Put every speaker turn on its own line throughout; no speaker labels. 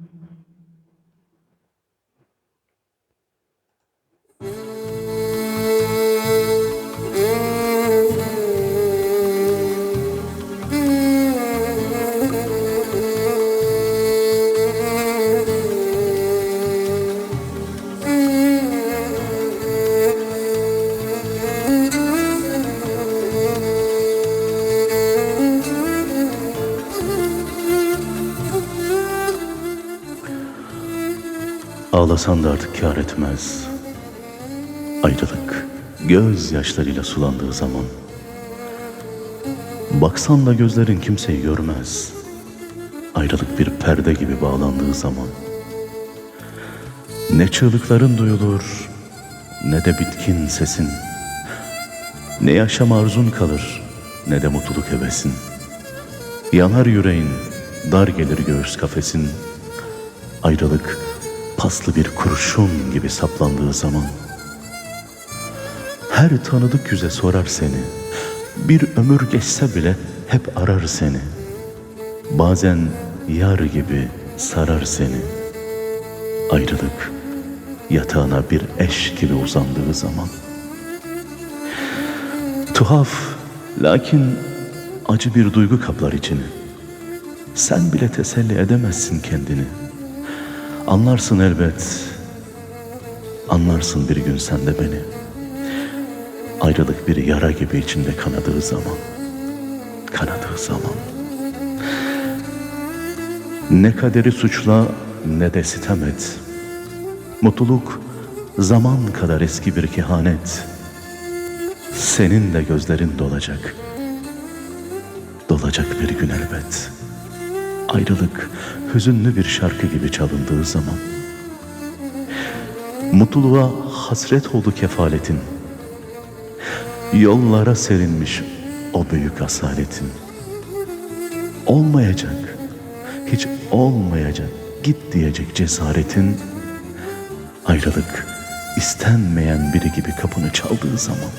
Mm-hmm. Ağlasan da artık kâr etmez. Ayrılık gözyaşlarıyla sulandığı zaman. Baksan da gözlerin kimseyi görmez. Ayrılık bir perde gibi bağlandığı zaman. Ne çığlıkların duyulur, ne de bitkin sesin. Ne yaşam arzun kalır, ne de mutluluk hevesin. Yanar yüreğin, dar gelir göğüs kafesin. Ayrılık paslı bir kurşun gibi saplandığı zaman her tanıdık yüze sorar seni. Bir ömür geçse bile hep arar seni. Bazen yar gibi sarar seni. Ayrılık yatağına bir eş gibi uzandığı zaman. Tuhaf lakin acı bir duygu kaplar içini. Sen bile teselli edemezsin kendini. Anlarsın elbet. Anlarsın bir gün sen de beni. Ayrılık bir yara gibi içinde kanadığı zaman. Kanadığı zaman. Ne kaderi suçla ne de sitem et. Mutluluk zaman kadar eski bir kehanet. Senin de gözlerin dolacak. Dolacak bir gün elbet. Ayrılık hüzünlü bir şarkı gibi çalındığı zaman. Mutluluğa hasret oldu kefaletin. Yollara serinmiş o büyük asaletin. Olmayacak, hiç olmayacak, git diyecek cesaretin. Ayrılık istenmeyen biri gibi kapını çaldığı zaman.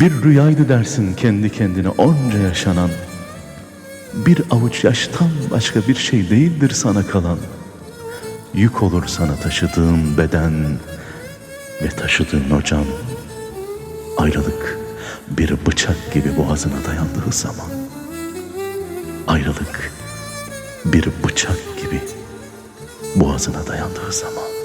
Bir rüyaydı dersin kendi kendine onca yaşanan. Bir avuç yaştan başka bir şey değildir sana kalan. Yük olur sana taşıdığın beden ve taşıdığın o. Ayrılık bir bıçak gibi boğazına dayandığı zaman. Ayrılık bir bıçak gibi boğazına dayandığı zaman.